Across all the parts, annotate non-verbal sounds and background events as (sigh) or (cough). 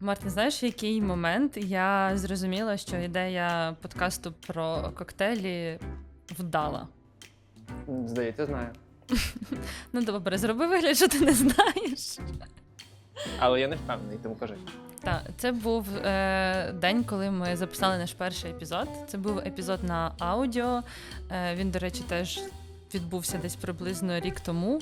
Мартин, знаєш, в який момент я зрозуміла, що ідея подкасту про коктейлі вдала. Здається, знаю. (laughs) Ну добре, зроби вигляд, що ти не знаєш. Але я не впевнений, тому кажи. Так, це був е, день, коли ми записали наш перший епізод. Це був епізод на аудіо. Е, він, до речі, теж відбувся десь приблизно рік тому,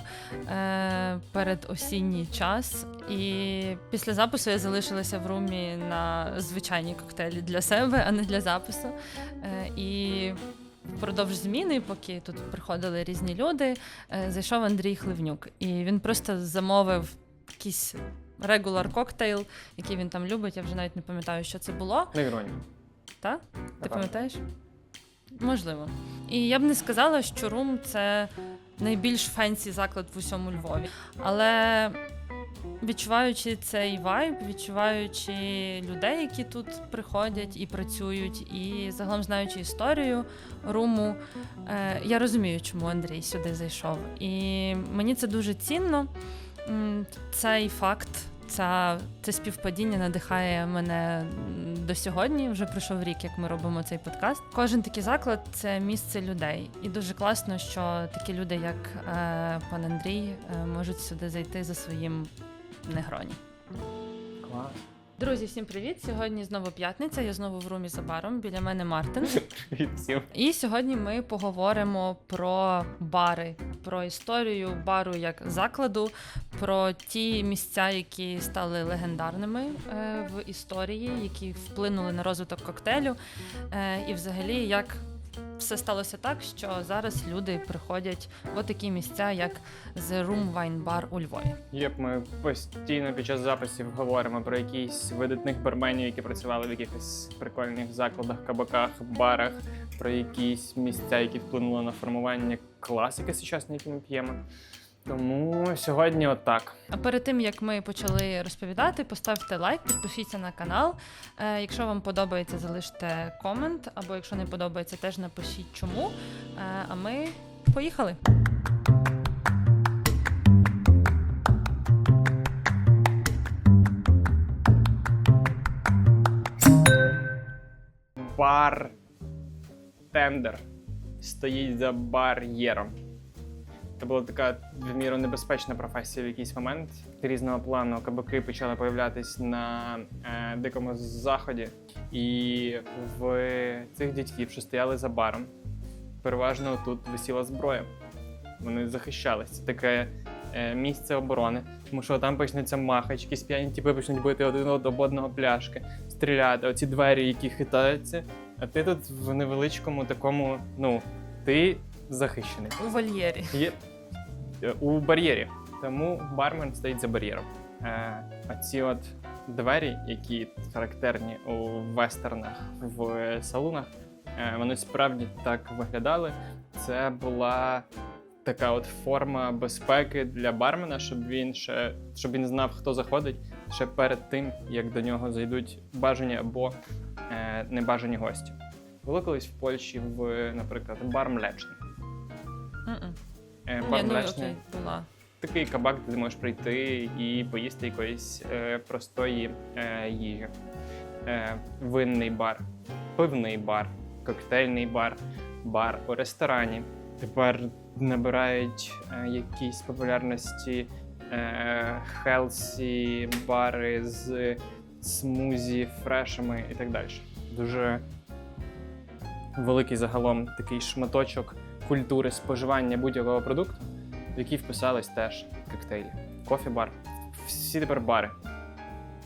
е, перед осінній час. І після запису я залишилася в румі на звичайні коктейлі для себе, а не для запису. Е, і Впродовж зміни, поки тут приходили різні люди, е, зайшов Андрій Хливнюк, і він просто замовив якийсь регуляр коктейл, який він там любить. Я вже навіть не пам'ятаю, що це було. Не іронія. Та? Ти пам'ятаєш? Можливо. І я б не сказала, що рум це найбільш фенсі заклад в усьому Львові. Але відчуваючи цей вайб, відчуваючи людей, які тут приходять і працюють, і загалом знаючи історію руму, е, я розумію, чому Андрій сюди зайшов. І мені це дуже цінно. Цей факт, ця, це співпадіння надихає мене до сьогодні. Вже пройшов рік, як ми робимо цей подкаст. Кожен такий заклад це місце людей, і дуже класно, що такі люди, як е, пан Андрій, е, можуть сюди зайти за своїм негроні. Клас. Друзі, всім привіт! Сьогодні знову п'ятниця. Я знову в румі за баром. Біля мене Мартин. (laughs) Привіт всім. І сьогодні ми поговоримо про бари, про історію бару як закладу, про ті місця, які стали легендарними е, в історії, які вплинули на розвиток коктейлю, е, і взагалі як. Все сталося так, що зараз люди приходять в такі місця, як The Room Wine Bar у Львові. Як ми постійно під час записів говоримо про якісь видатних барменів, які працювали в якихось прикольних закладах, кабаках, барах, про якісь місця, які вплинули на формування класики сучасної, які ми п'ємо. Тому сьогодні отак. А перед тим як ми почали розповідати, поставте лайк, підпишіться на канал. Е, якщо вам подобається, залиште комент, або якщо не подобається, теж напишіть чому. Е, а ми поїхали. бар тендер стоїть за бар'єром. Це була така в міру небезпечна професія в якийсь момент. Різного плану кабаки почали появлятись на е, дикому заході, і в цих дядьків, що стояли за баром, переважно тут висіла зброя. Вони захищались. Це таке е, місце оборони, тому що там почнеться махач, якісь п'яні тіпи почнуть бити один об одного пляшки, стріляти, оці двері, які хитаються. А ти тут в невеличкому такому, ну, ти захищений. У вольєрі. Є е, у бар'єрі. Тому бармен стоїть за бар'єром. Е, а ці от двері, які характерні у вестернах в салунах, е, вони справді так виглядали. Це була така от форма безпеки для бармена, щоб він ще щоб він знав, хто заходить ще перед тим, як до нього зайдуть бажані або е, небажані гості. Було колись в Польщі в, наприклад, бар Млечний. М-м. Е, Ні, бар ну Млечний окей, була. такий кабак, де ти можеш прийти і поїсти якоїсь е, простої е, їжі. Е, винний бар, пивний бар, коктейльний бар, бар у ресторані. Тепер набирають е, якісь популярності е, хелсі, бари з смузі, фрешами і так далі. Дуже великий загалом такий шматочок культури споживання будь-якого продукту в який вписались теж коктейлі. Кофі-бар. Всі тепер бари.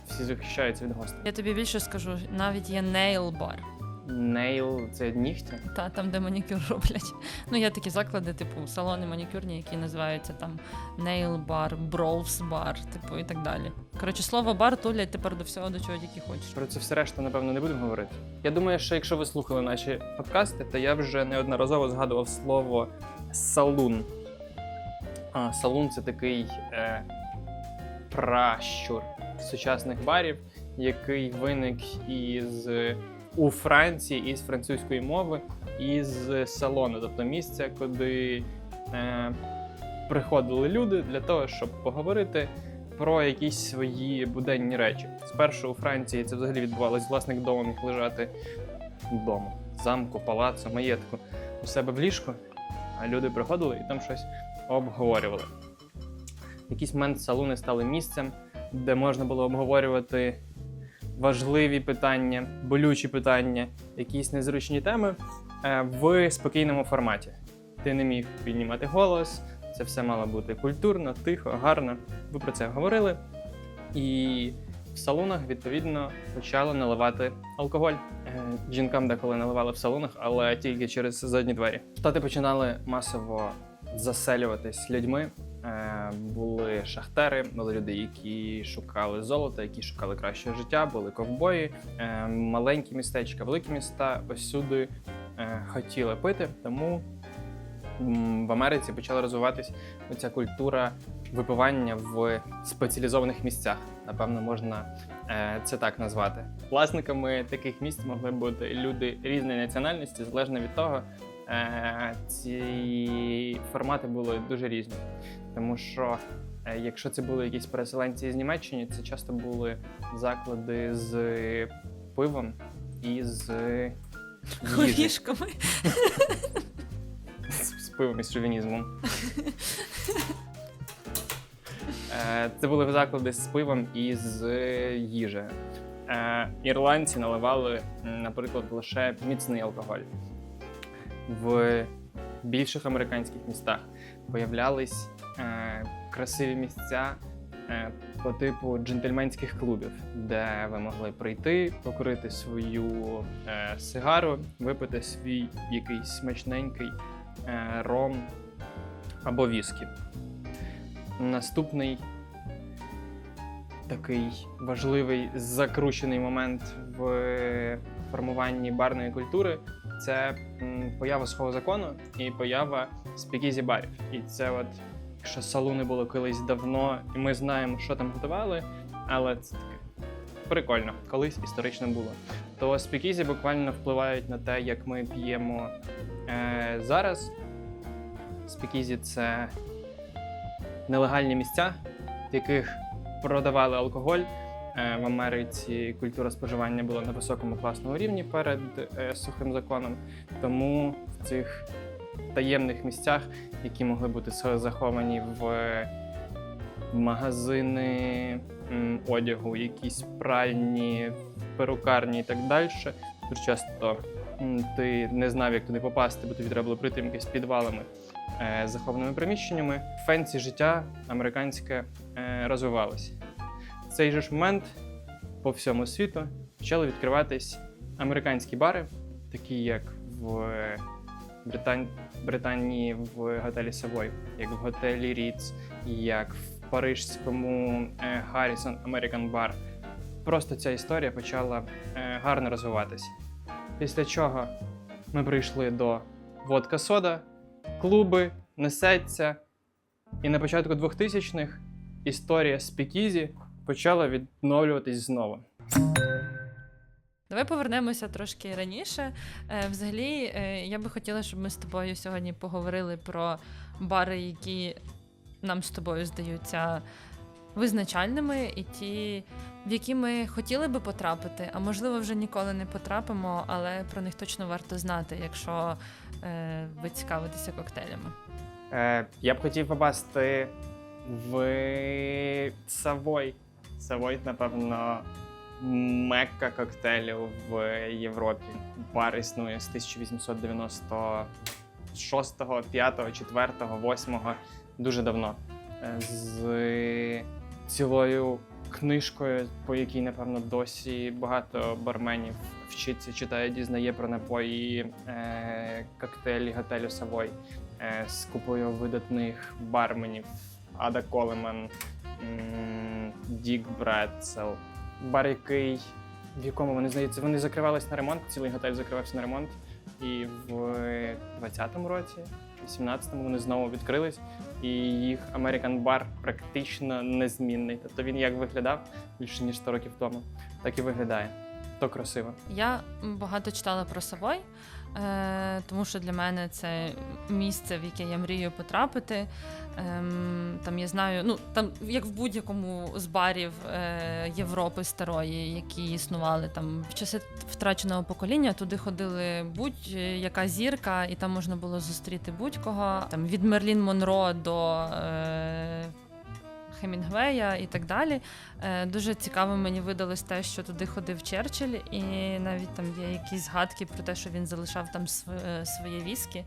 Всі захищаються від гостей. Я тобі більше скажу, навіть є нейл бар. Нейл це нігті. Та там, де манікюр роблять. Ну, є такі заклади, типу салони манікюрні, які називаються там Nail Bar, Brawls Bar, типу і так далі. Коротше, слово бар тулять тепер до всього, до чого тільки хочеш. Про це все решта, напевно, не будемо говорити. Я думаю, що якщо ви слухали наші подкасти, то я вже неодноразово згадував слово салун. А, салун це такий е, пращур сучасних барів, який виник із у Франції із французької мови, із салону, тобто місце, куди е, приходили люди для того, щоб поговорити про якісь свої буденні речі. Спершу у Франції це взагалі відбувалось. Власник дому міг лежати вдома, замку, палацу, маєтку у себе в ліжку, а люди приходили і там щось обговорювали. В якийсь момент салуни стали місцем, де можна було обговорювати важливі питання, болючі питання, якісь незручні теми е, в спокійному форматі. Ти не міг піднімати голос, це все мало бути культурно, тихо, гарно. Ви про це говорили. І в салонах, відповідно, почали наливати алкоголь. Е, Жінкам деколи наливали в салонах, але тільки через задні двері. Штати починали масово заселюватись людьми. Були шахтери, були люди, які шукали золото, які шукали кращого життя, були ковбої, Е, маленькі містечка, великі міста усюди е, хотіли пити. Тому в Америці почала розвиватись оця культура випивання в спеціалізованих місцях. Напевно, можна е, це так назвати. Власниками таких місць могли бути люди різної національності, залежно від того, ці формати були дуже різні. Тому що е, якщо це були якісь переселенці з Німеччини, це часто були заклади з пивом і з. Горішками. з, пивом і з шовінізмом. Е, Це були заклади з пивом і з їжею. Е, Ірландці наливали, наприклад, лише міцний алкоголь. В більших американських містах появлялись е, красиві місця е, по типу джентльменських клубів, де ви могли прийти, покурити свою е, сигару, випити свій якийсь смачненький е, ром або віскі. Наступний такий важливий закручений момент в формуванні барної культури це поява свого закону і поява спікізі барів. І це от, якщо салуни було колись давно, і ми знаємо, що там готували, але це таке прикольно, колись історично було. То спікізі буквально впливають на те, як ми п'ємо е, зараз. Спікізі це нелегальні місця, в яких продавали алкоголь. Е, В Америці культура споживання була на високому класному рівні перед е, сухим законом. Тому в цих таємних місцях, які могли бути заховані в магазини одягу, якісь пральні, перукарні і так далі, дуже часто ти не знав, як туди попасти, бо тобі треба було прийти якимись підвалами е, захованими приміщеннями. Фенсі життя американське е, розвивалося. В цей же ж момент по всьому світу почали відкриватись американські бари, такі як в Британ... Британії в готелі Savoy, як в готелі Ріц, як в парижському е, Harrison American Bar. Просто ця історія почала е, гарно розвиватися. Після чого ми прийшли до водка сода, клуби, несеться. І на початку 2000-х історія спікізі почала відновлюватись знову. Давай повернемося трошки раніше. Е, Взагалі, е, я би хотіла, щоб ми з тобою сьогодні поговорили про бари, які нам з тобою здаються визначальними, і ті, в які ми хотіли би потрапити, а можливо, вже ніколи не потрапимо, але про них точно варто знати, якщо е, ви цікавитеся коктейлями. Е, я б хотів попасти в Савой. Савой, напевно, мекка коктейлів в Європі. Бар існує з 1896, 5, 4, 8, дуже давно. Е, З цілою книжкою, по якій, напевно, досі багато барменів вчиться, читає, дізнає про напої е, коктейлі готелю Савой е, з купою видатних барменів Ада Колеман, Дік Бредсел. Бар, який в якому вони здається, вони закривались на ремонт, цілий готель закривався на ремонт. І в 20-му році, в 17-му вони знову відкрились, і їх American Bar практично незмінний. Тобто він як виглядав більше ніж 100 років тому, так і виглядає. То красиво. Я багато читала про Савой. Е, тому що для мене це місце, в яке я мрію потрапити. Ем, там я знаю, ну там як в будь-якому з барів е, Європи старої, які існували там в часи втраченого покоління, туди ходили будь-яка зірка, і там можна було зустріти будь-кого. Там від Мерлін Монро до е, Хемінгвея і так далі. Е, дуже цікаво мені видалось те, що туди ходив Черчилль, і навіть там є якісь згадки про те, що він залишав там е, своє віскі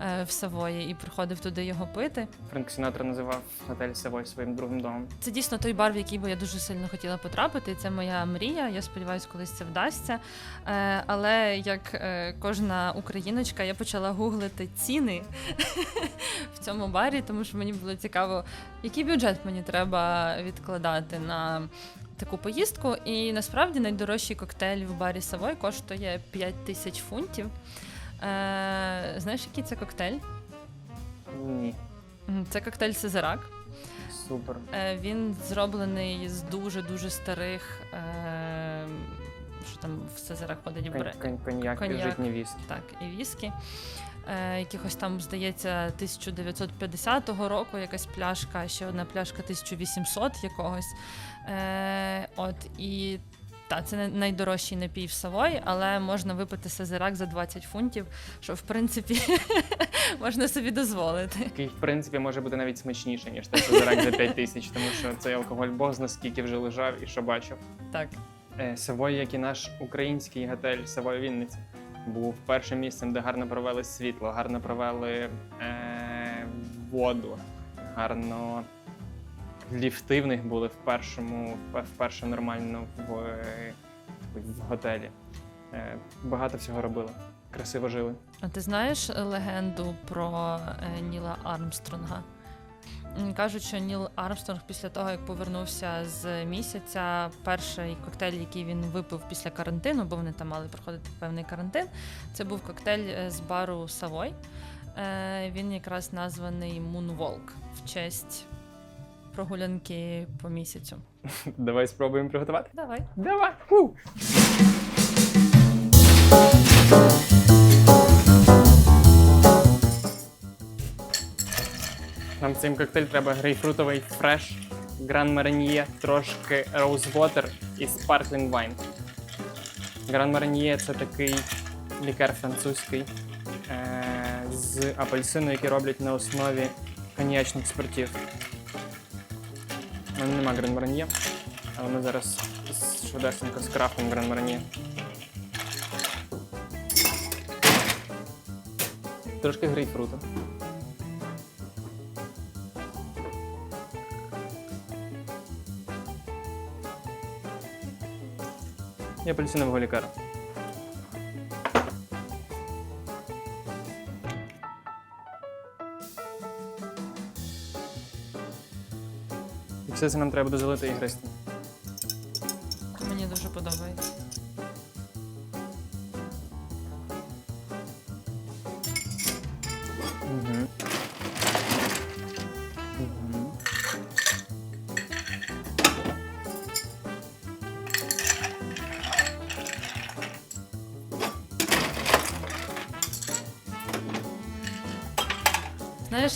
е, в Савої і приходив туди його пити. Френк Сінатра називав готель Савой своїм другим домом. Це дійсно той бар, в який би я дуже сильно хотіла потрапити. і Це моя мрія. Я сподіваюся, колись це вдасться. Але як кожна україночка, я почала гуглити ціни (laughs) в цьому барі, тому що мені було цікаво, який бюджет мені треба відкладати на таку поїздку. І насправді найдорожчий коктейль в барі Савой коштує 5 тисяч фунтів. Е, знаєш, який це коктейль? Ні, Це коктейль Сезерак. супер. Е, Він зроблений з дуже дуже старих. Е, що там в Сезерах ходить в Коньяк, Коньяк. і житні віскі. Так, і віскі. Е, якихось там, здається, 1950 року якась пляшка, ще одна пляшка 1800 якогось. Е, от і. Так, це найдорожчий напій в Савої, але можна випити сезерак за 20 фунтів, що в принципі (laughs) можна собі дозволити. Який, в принципі, може бути навіть смачніше, ніж той Сазерак за 5 тисяч, тому що цей алкоголь Бог зна скільки вже лежав і що бачив. Так. Е, Савой, як і наш український готель Савой Вінниця, був першим місцем, де гарно провели світло, гарно провели е, воду, гарно ліфти в них були в першому, вперше нормально в, е, в готелі. Е, багато всього робили. Красиво жили. А ти знаєш легенду про е, Ніла Армстронга? Кажуть, що Ніл Армстронг після того, як повернувся з місяця, перший коктейль, який він випив після карантину, бо вони там мали проходити певний карантин, це був коктейль е, з бару Савой. Е, Він якраз названий Moonwalk в честь прогулянки по місяцю. (laughs) Давай спробуємо приготувати. Давай. Давай! Ху! Нам цим коктейль треба грейпфрутовий фреш, гран мариньє, трошки роузвотер і спарклінг вайн. Гран мариньє це такий лікер французький е- з апельсину, який роблять на основі коньячних спиртів. У мене нема гран мариньє, але ми зараз швидесенько скрафтимо гран мариньє. Трошки грейпфруту. І апельсинового лікера. І все це нам треба буде залити і гристи.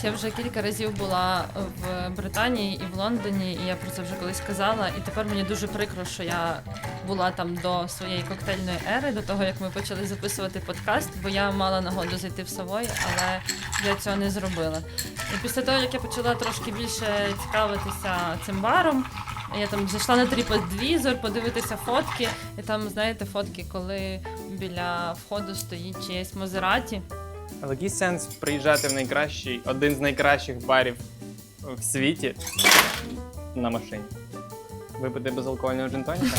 Я вже кілька разів була в Британії і в Лондоні, і я про це вже колись казала. І тепер мені дуже прикро, що я була там до своєї коктейльної ери, до того як ми почали записувати подкаст, бо я мала нагоду зайти в Савой, але я цього не зробила. І після того, як я почала трошки більше цікавитися цим баром. Я там зайшла на TripAdvisor, подивитися фотки, і там, знаєте, фотки, коли біля входу стоїть чиєсь Мазераті. Але який сенс приїжджати в найкращий, один з найкращих барів в світі на машині? Випити безалкогольного джинтоніка?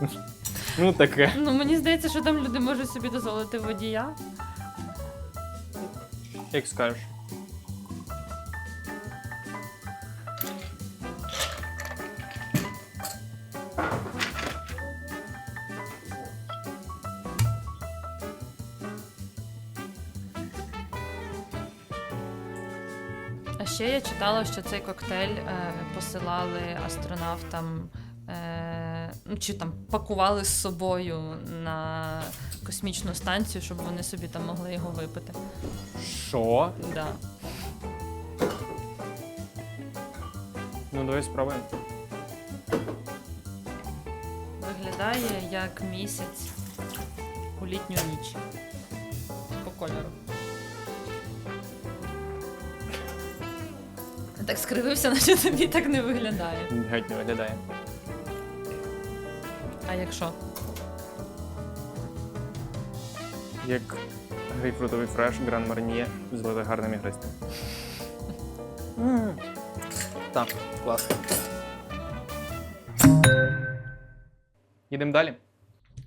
(laughs) ну таке. Ну мені здається, що там люди можуть собі дозволити водія. Як скажеш. Ще я читала, що цей коктейль е, посилали астронавтам е, ну, чи там пакували з собою на космічну станцію, щоб вони собі там могли його випити. Що? Да. Ну, давай спробуємо. Виглядає як місяць у літню ніч. По кольору. Так скривився, (laughs) наче тобі так не виглядає. Геть не виглядає. А якщо? Як грейпфрутовий фреш Гран Марніє з гарним ігристим. Так, класно. Їдемо далі.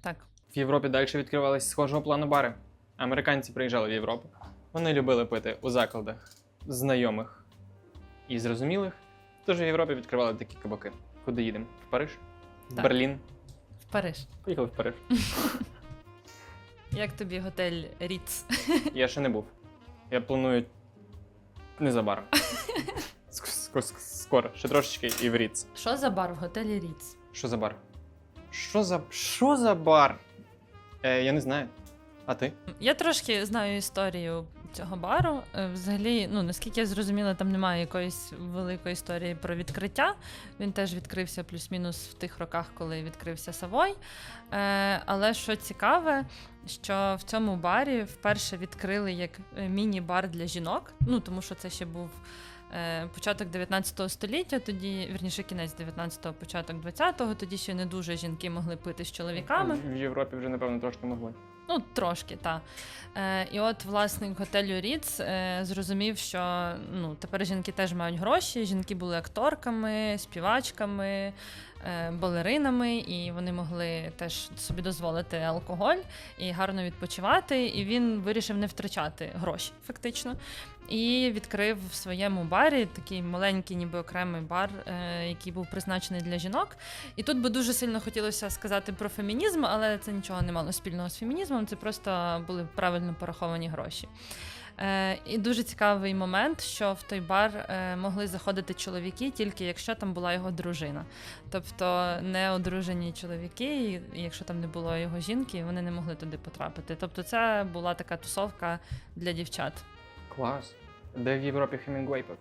Так. В Європі далі відкривались схожого плану бари. Американці приїжджали в Європу. Вони любили пити у закладах знайомих і зрозумілих. Тож в Європі відкривали такі кабаки. Куди їдемо? В Париж? В Так. Берлін? В Париж. Поїхали в Париж. (laughs) Як тобі готель Ріц? (laughs) Я ще не був. Я планую незабаром. (laughs) Ск- ск- Скоро, ще трошечки і в Ріц. Що за бар в готелі Ріц? Що за бар? Що за що за бар? Е, я не знаю. А ти? Я трошки знаю історію цього бару. Е, Взагалі, ну наскільки я зрозуміла, там немає якоїсь великої історії про відкриття. Він теж відкрився плюс-мінус в тих роках, коли відкрився Савой. Е, але що цікаве, що в цьому барі вперше відкрили як е, міні-бар для жінок. Ну тому що це ще був. Початок 19 століття, тоді, вірніше, кінець 19-го, початок 20-го, тоді ще не дуже жінки могли пити з чоловіками. В Європі вже, напевно, трошки могли. Ну, трошки, так. Е, і от власник готелю Ріц е, зрозумів, що ну, тепер жінки теж мають гроші. Жінки були акторками, співачками, балеринами, і вони могли теж собі дозволити алкоголь і гарно відпочивати. І він вирішив не втрачати гроші, фактично. І відкрив в своєму барі такий маленький, ніби окремий бар, е, який був призначений для жінок. І тут би дуже сильно хотілося сказати про фемінізм, але це нічого не мало спільного з фемінізмом, це просто були правильно пораховані гроші. Е, і дуже цікавий момент, що в той бар е, могли заходити чоловіки тільки якщо там була його дружина. Тобто не одружені чоловіки, і якщо там не було його жінки, вони не могли туди потрапити. Тобто, це була така тусовка для дівчат. Клас. Де в Європі Хемінгуей пив?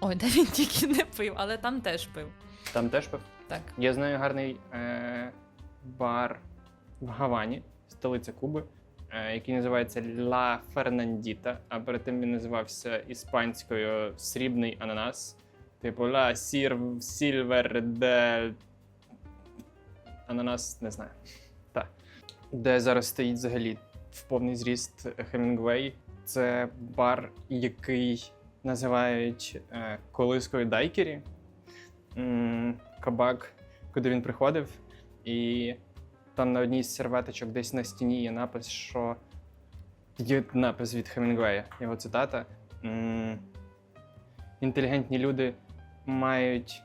Ой, де він тільки не пив, але там теж пив. Там теж пив. Так. Я знаю гарний е- бар в Гавані, столиця Куби, який називається Ла Фернандіта, а перед тим він називався іспанською Срібний ананас. Типу Ла Сір Сільвер де. Ананас не знаю. Так. Де зараз стоїть взагалі в повний зріст Хемінгуей. Це бар, який називають е, колискою дайкері. Кабак, куди він приходив, і там на одній з серветочок десь на стіні є напис, що є напис від Хемінгвея, його цитата. Інтелігентні люди мають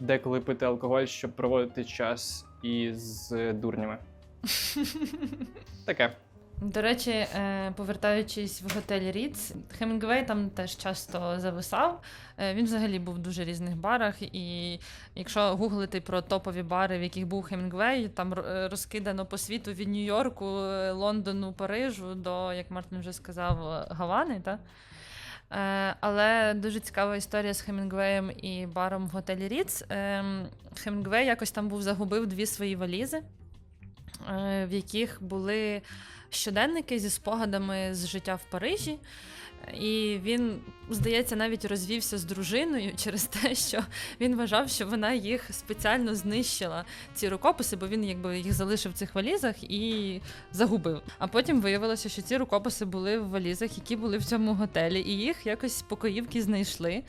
деколи пити алкоголь, щоб проводити час із дурнями. (laughs) Таке. До речі, е, повертаючись в готель Ріц, Хемінгвей там теж часто зависав. Е, Він взагалі був в дуже різних барах. І якщо гуглити про топові бари, в яких був Хемінгвей, там е, розкидано по світу від Нью-Йорку, Лондону, Парижу до, як Мартин вже сказав, Гавани. Та? Але дуже цікава історія з Хемінгвеєм і баром в готелі Ріц. Ем, Хемінгвей якось там був загубив дві свої валізи, в яких були щоденники зі спогадами з життя в Парижі. І він, здається, навіть розвівся з дружиною через те, що він вважав, що вона їх спеціально знищила, ці рукописи, бо він якби їх залишив в цих валізах і загубив. А потім виявилося, що ці рукописи були в валізах, які були в цьому готелі, і їх якось покоївки знайшли,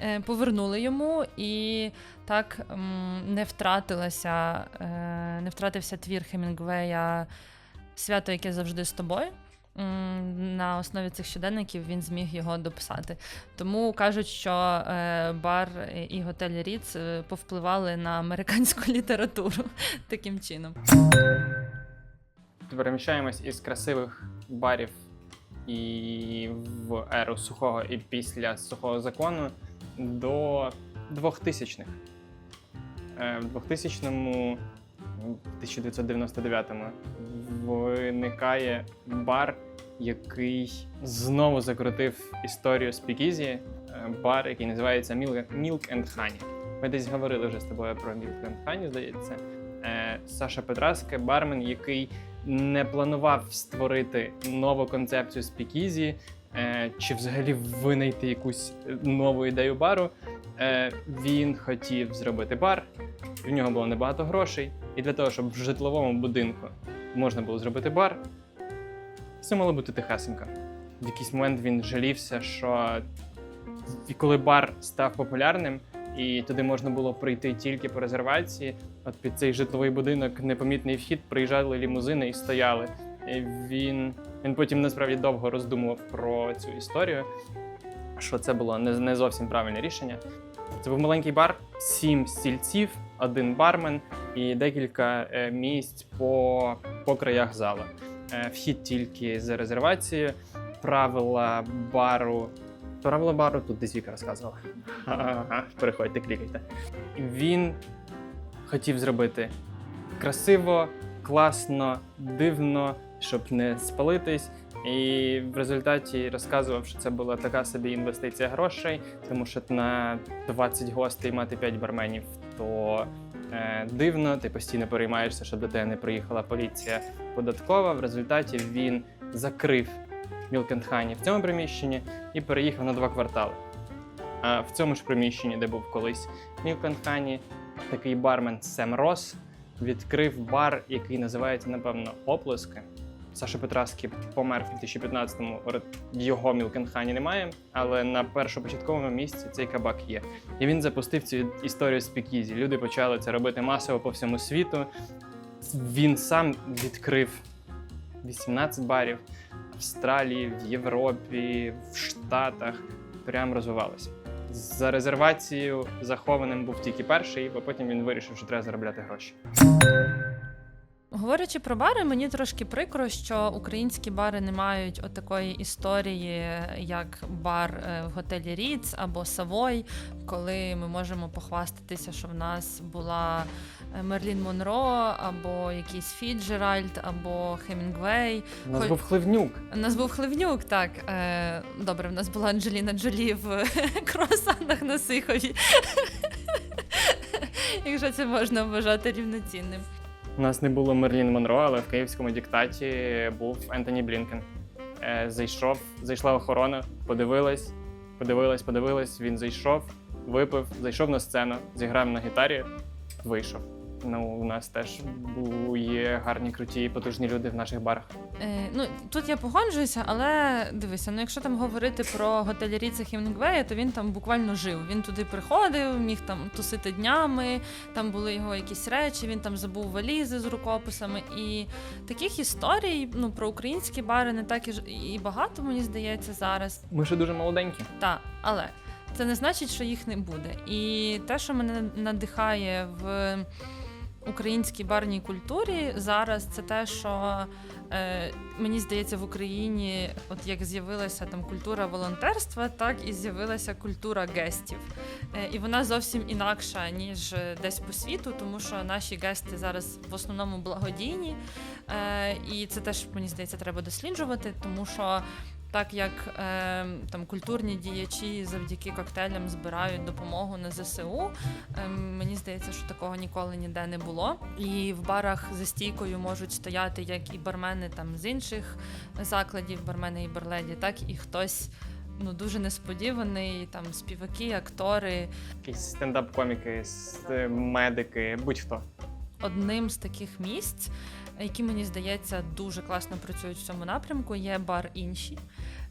е, повернули йому, і так не втратилася, е, не втратився твір Хемінгвея свято, яке завжди з тобою. На основі цих щоденників він зміг його дописати. Тому кажуть, що е, бар і готель Ріц е, повпливали на американську (laughs) літературу таким чином. Переміщаємось із красивих барів і в еру сухого і після сухого закону до 2000-х. Е, В 2000-му в 1999-му виникає бар, який знову закрутив історію спікізі. е, Бар, який називається Milk and Honey. Ми десь говорили вже з тобою про Milk and Honey, здається. Е, Саша Петраске, бармен, який не планував створити нову концепцію спікізі, чи взагалі винайти якусь е, нову ідею бару. Е, Він хотів зробити бар, в нього було небагато грошей, і для того, щоб в житловому будинку можна було зробити бар, все мало бути тихесенько. В якийсь момент він жалівся, що і коли бар став популярним, і туди можна було прийти тільки по резервації. От під цей житловий будинок непомітний вхід приїжджали лімузини і стояли. Він, він потім насправді довго роздумував про цю історію, що це було не, зовсім правильне рішення. Це був маленький бар, сім стільців, один бармен і декілька е, місць по, по краях зала. Е, вхід тільки з резервацією. Правила бару. Правила бару тут десь Віка розказувала. Ага, переходьте, клікайте. Він хотів зробити красиво, класно, дивно, щоб не спалитись. І в результаті розказував, що це була така собі інвестиція грошей, тому що на 20 гостей мати 5 барменів, то е, дивно, ти постійно переймаєшся, щоб до тебе не приїхала поліція податкова. В результаті він закрив Honey в цьому приміщенні і переїхав на два квартали. А в цьому ж приміщенні, де був колись Honey, такий бармен Сем Рос відкрив бар, який називається, напевно, Оплески. Саша Петраски помер в 2015-му. ор- Його Honey немає, але на першопочатковому місці цей кабак є. І він запустив цю історію з Пікізі. Люди почали це робити масово по всьому світу. Він сам відкрив 18 барів в Австралії, в Європі, в Штатах. Прям розвивалося. За резервацією захованим був тільки перший, бо потім він вирішив, що треба заробляти гроші. Говорячи про бари, мені трошки прикро, що українські бари не мають отакої історії, як бар е, в готелі Ріц або Савой, коли ми можемо похвастатися, що в нас була е, Мерлін Монро, або якийсь Фіджеральд, або Хемінгвей. У нас Хоч- був хливнюк. У нас був Хливнюк, так. Е, добре, в нас була Анджеліна Джолі в (laughs) круасанах на Сихові. (laughs) Якщо це можна вважати рівноцінним. У нас не було Мерлін Монро, але в київському диктаті був Ентоні Блінкен. Е, Зайшов, зайшла охорона, подивилась, подивилась, подивилась. Він зайшов, випив, зайшов на сцену, зіграв на гітарі, вийшов. Ну, у нас теж бу- є гарні, круті, потужні люди в наших барах. Е, ну, тут я погоджуюся, але дивися, ну якщо там говорити про готель Ріца Хемінгвея, то він там буквально жив. Він туди приходив, міг там тусити днями, там були його якісь речі, він там забув валізи з рукописами. І таких історій ну, про українські бари не так і, ж- і багато, мені здається, зараз. Ми ще дуже молоденькі. Так, але це не значить, що їх не буде. І те, що мене надихає в українській барній культурі зараз, це те, що е, мені здається, в Україні, от як з'явилася там культура волонтерства, так і з'явилася культура гестів. Е, і вона зовсім інакша, ніж десь по світу, тому що наші гести зараз в основному благодійні. Е, і це теж мені здається, треба досліджувати, тому що так як е, там культурні діячі завдяки коктейлям збирають допомогу на ЗСУ, е, мені здається, що такого ніколи ніде не було. І в барах за стійкою можуть стояти як і бармени там з інших закладів, бармени і барледі, так і хтось. Ну, дуже несподіваний, там співаки, актори. Якісь стендап-коміки, медики, будь-хто. Одним з таких місць, які мені здається дуже класно працюють в цьому напрямку, є бар інші.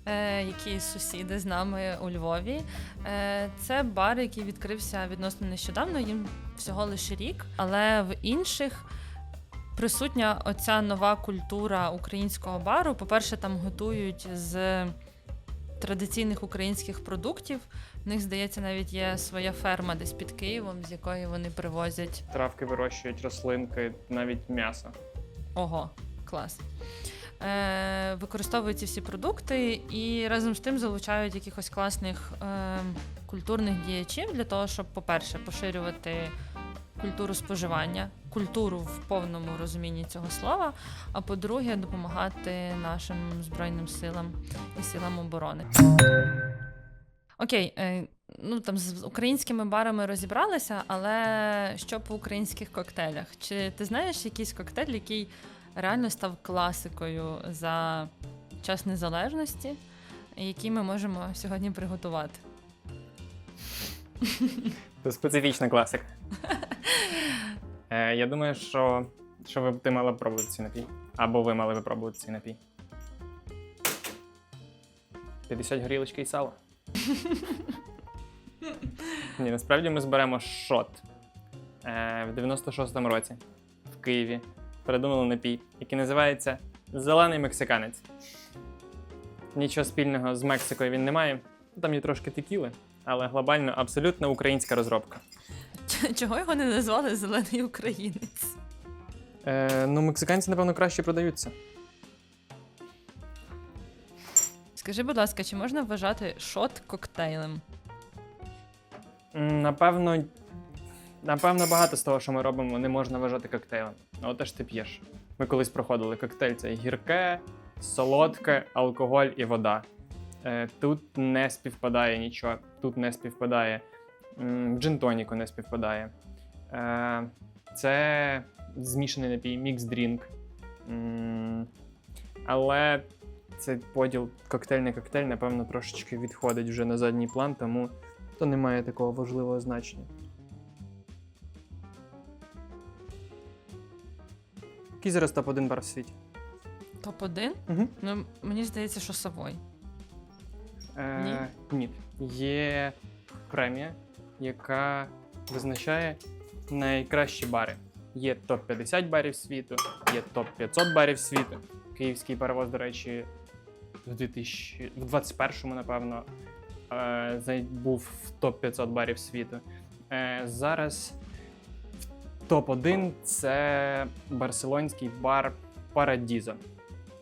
е, Які сусіди з нами у Львові. Е, Це бар, який відкрився відносно нещодавно, їм всього лише рік, але в інших присутня оця нова культура українського бару. По-перше, там готують з традиційних українських продуктів. В них, здається, навіть є своя ферма десь під Києвом, з якої вони привозять Травки вирощують, рослинки, навіть м'ясо. Ого, клас. Е, використовують всі продукти і разом з тим залучають якихось класних е, культурних діячів для того, щоб, по-перше, поширювати культуру споживання культуру в повному розумінні цього слова. А по-друге, допомагати нашим збройним силам і силам оборони. Окей, е, ну там з українськими барами розібралися, але що по українських коктейлях? Чи ти знаєш якийсь коктейль, який реально став класикою за час незалежності, який ми можемо сьогодні приготувати? Це специфічна класика. (laughs) Е, я думаю, що, що ви, ти мала б пробувати цей напій. Або ви мали би пробувати цей напій. 50 горілочки і сало. (laughs) Ні, насправді ми зберемо шот. Е, в 96-му році в Києві придумали напій, який називається Зелений мексиканець. Нічого спільного з Мексикою він не має. Там є трошки текіли, але глобально абсолютно українська розробка. Чого його не назвали зелений українець? Е, ну, мексиканці, напевно, краще продаються. Скажи, будь ласка, чи можна вважати шот коктейлем? Напевно, напевно, багато з того, що ми робимо, не можна вважати коктейлем. Оте ж ти п'єш. Ми колись проходили коктейль це гірке, солодке, алкоголь і вода. Е, тут не співпадає нічого, тут не співпадає. М, не співпадає. Е, це змішаний напій, мікс-дрінк. Але цей поділ коктейль-не-коктейль, напевно, трошечки відходить вже на задній план, тому то не має такого важливого значення. Який зараз топ-1 бар в світі? Топ-1? Угу. Ну, мені здається, що Савой. Е, ні. Є премія, яка визначає найкращі бари. Є топ-50 барів світу, є топ-500 барів світу. Київський паровоз, до речі, в 2000, в 21-му, напевно, був в топ-500 барів світу. Е, зараз топ-1 це барселонський бар Парадізо.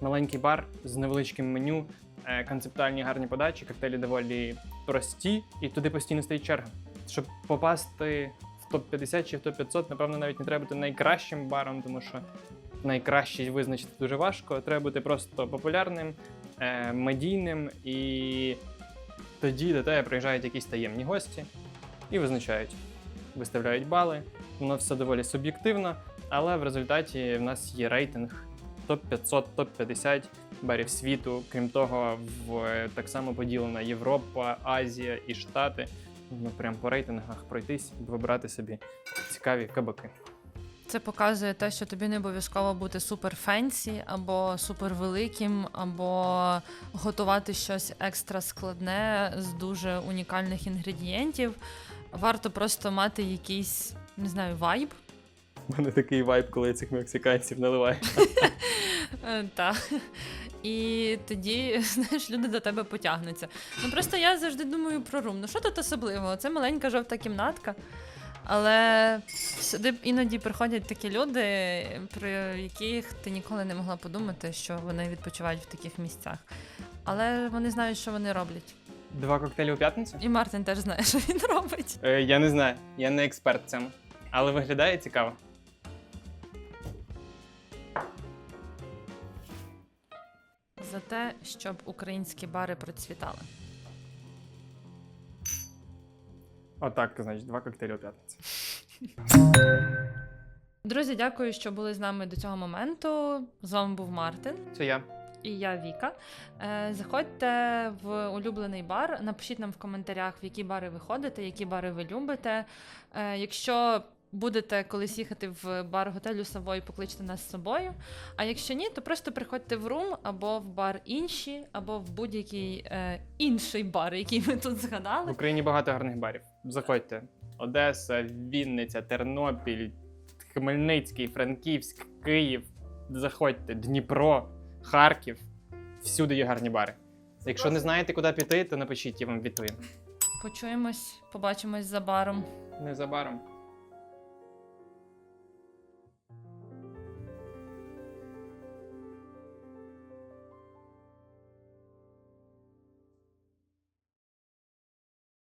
Маленький бар з невеличким меню, е, концептуальні гарні подачі, коктейлі доволі прості, і туди постійно стоїть черга. Щоб попасти в топ-50 чи в топ-500, напевно, навіть не треба бути найкращим баром, тому що найкращий визначити дуже важко. Треба бути просто популярним, е, медійним, і тоді до тебе приїжджають якісь таємні гості і визначають, виставляють бали. Воно все доволі суб'єктивно, але в результаті в нас є рейтинг топ-500, топ-50 барів світу. Крім того, в так само поділена Європа, Азія і Штати. Ну, прям по рейтингах пройтись вибрати собі цікаві кабаки. Це показує те, що тобі не обов'язково бути супер фенсі, або супер великим, або готувати щось екстра складне з дуже унікальних інгредієнтів. Варто просто мати якийсь, не знаю, вайб. У мене такий вайб, коли я цих мексиканців наливаю. Е, Так. І тоді, (laughs) знаєш, люди до тебе потягнуться. Ну просто я завжди думаю про рум. Ну що тут особливого? Це маленька жовта кімнатка. Але сюди іноді приходять такі люди, про яких ти ніколи не могла подумати, що вони відпочивають в таких місцях. Але вони знають, що вони роблять. Два коктейлі у п'ятницю? І Мартин теж знає, що він робить. Е, я не знаю, я не експерт в цьому. Але виглядає цікаво. За те, щоб українські бари процвітали. Отак, значить, два коктейлі у п'ятницю. Друзі, дякую, що були з нами до цього моменту. З вами був Мартин. Це я. І я Віка. Е, Заходьте в улюблений бар, напишіть нам в коментарях, в які бари ви ходите, які бари ви любите. Е, Якщо будете колись їхати в бар готелю Савой, покличте нас з собою. А якщо ні, то просто приходьте в рум або в бар інші, або в будь-який е, інший бар, який ми тут В згадали. Україні багато гарних барів. Заходьте. Одеса, Вінниця, Тернопіль, Хмельницький, Франківськ, Київ. Заходьте, Дніпро, Харків. Всюди є гарні бари. Якщо не знаєте, куди піти, то напишіть, я вам відповім. Почуємось, побачимось за баром. Незабаром.